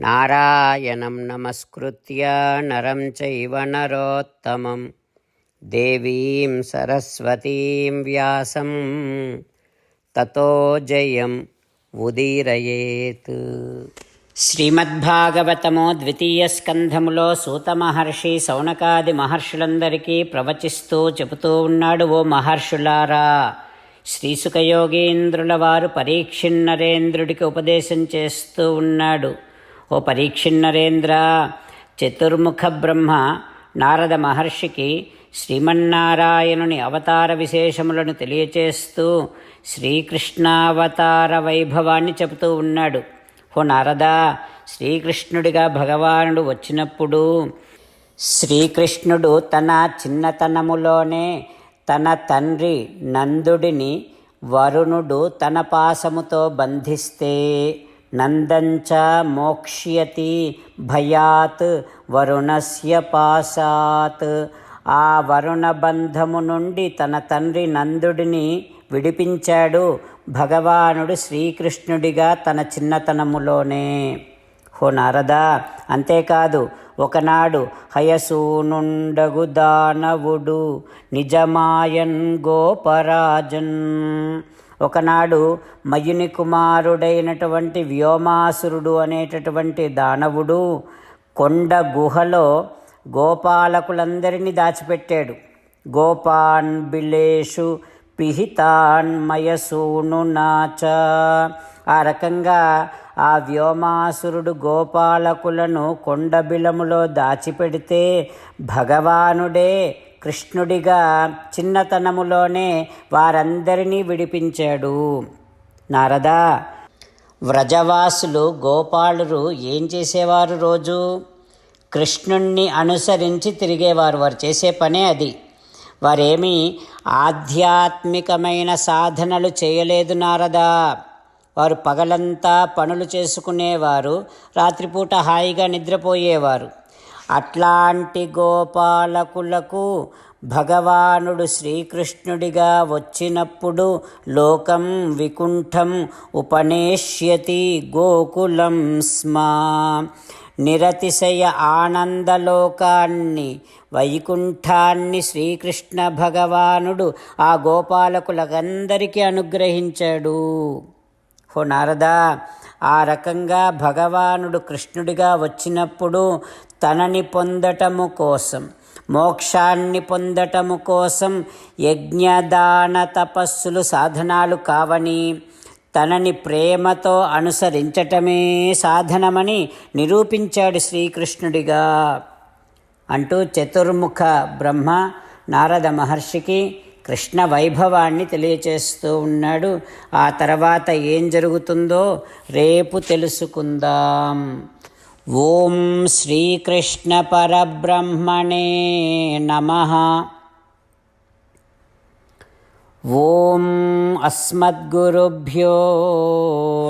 నారాయణం నమస్కృత్య నరం చైవ నరోత్తమం దేవీం సరస్వతీం వ్యాసం తతో జయం ఉదీరయేత్ శ్రీమద్భాగవతము ద్వితీయ స్కంధములో సూత మహర్షి సౌనకాది మహర్షులందరికీ ప్రవచిస్తూ చెబుతూ ఉన్నాడు ఓ మహర్షులారా। శ్రీసుఖయోగీంద్రుల వారు పరీక్షిన్నరేంద్రుడికి ఉపదేశం చేస్తూ ఉన్నాడు। ఓ పరీక్షిన్నరేంద్ర. చతుర్ముఖ బ్రహ్మ. నారద మహర్షికి శ్రీమన్నారాయణుని అవతార విశేషములను తెలియచేస్తూ శ్రీకృష్ణావతార వైభవాన్ని చెబుతూ ఉన్నాడు. ఓ నారదా శ్రీకృష్ణుడిగా భగవానుడు వచ్చినప్పుడు శ్రీకృష్ణుడు తన చిన్నతనములోనే తన తండ్రి నందుడిని వరుణుడు తన పాసముతో బంధిస్తే నందంచ మోక్ష్యతి భయాత్ వరుణస్య పాశాత్. ఆ వరుణ బంధము నుండి తన తండ్రి నందుడిని విడిపించాడు. భగవానుడు శ్రీకృష్ణుడిగా తన చిన్నతనములోనే. హో నారదా అంతేకాదు ఒకనాడు హయసూనుండగు దానవుడు నిజమాయన్ గోపరాజన్. ఒకనాడు మయుని కుమారుడైనటువంటి వ్యోమాసురుడు అనేటటువంటి దానవుడు కొండ గుహలో గోపాలకులందరినీ దాచిపెట్టాడు. గోపాన్ బిలేషు పిహితాన్ మయసూను నాచ. ఆ రకంగా ఆ వ్యోమాసురుడు గోపాలకులను కొండబిలములో దాచిపెడితే భగవానుడే కృష్ణుడిగా చిన్నతనములోనే వారందరినీ విడిపించాడు. నారదా వ్రజవాసులు గోపాలురు ఏం చేసేవారు రోజు? కృష్ణుణ్ణి అనుసరించి తిరిగేవారు వారు చేసే పనే అది. వారేమీ ఆధ్యాత్మికమైన సాధనలు చేయలేదు నారదా. వారు పగలంతా పనులు చేసుకునేవారు రాత్రిపూట హాయిగా నిద్రపోయేవారు. అట్లాంటి గోపాలకులకు భగవానుడు శ్రీకృష్ణుడిగా వచ్చినప్పుడు లోకం వికుంఠం ఉపనేష్యతి గోకులం స్మా. నిరతిశయ ఆనందలోకాన్ని వైకుంఠాన్ని శ్రీకృష్ణ భగవానుడు ఆ గోపాలకులకందరికీ అనుగ్రహించాడు. హో నారదా ఆ రకంగా భగవానుడు కృష్ణుడిగా వచ్చినప్పుడు తనని పొందటము కోసం మోక్షాన్ని పొందటము కోసం యజ్ఞదాన తపస్సులు సాధనాలు కావని తనని ప్రేమతో అనుసరించటమే సాధనమని నిరూపించాడు శ్రీకృష్ణుడిగా. అంటూ చతుర్ముఖ బ్రహ్మ నారద మహర్షికి కృష్ణ వైభవాన్ని తెలియచేస్తూ ఉన్నాడు. ఆ తర్వాత ఏం జరుగుతుందో రేపు తెలుసుకుందాం. ఓం శ్రీకృష్ణ పరబ్రహ్మణే నమ. ఓం అస్మద్గురుభ్యో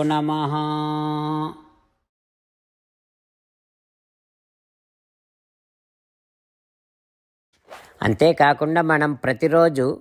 నమ. అంతేకాకుండా మనం ప్రతిరోజు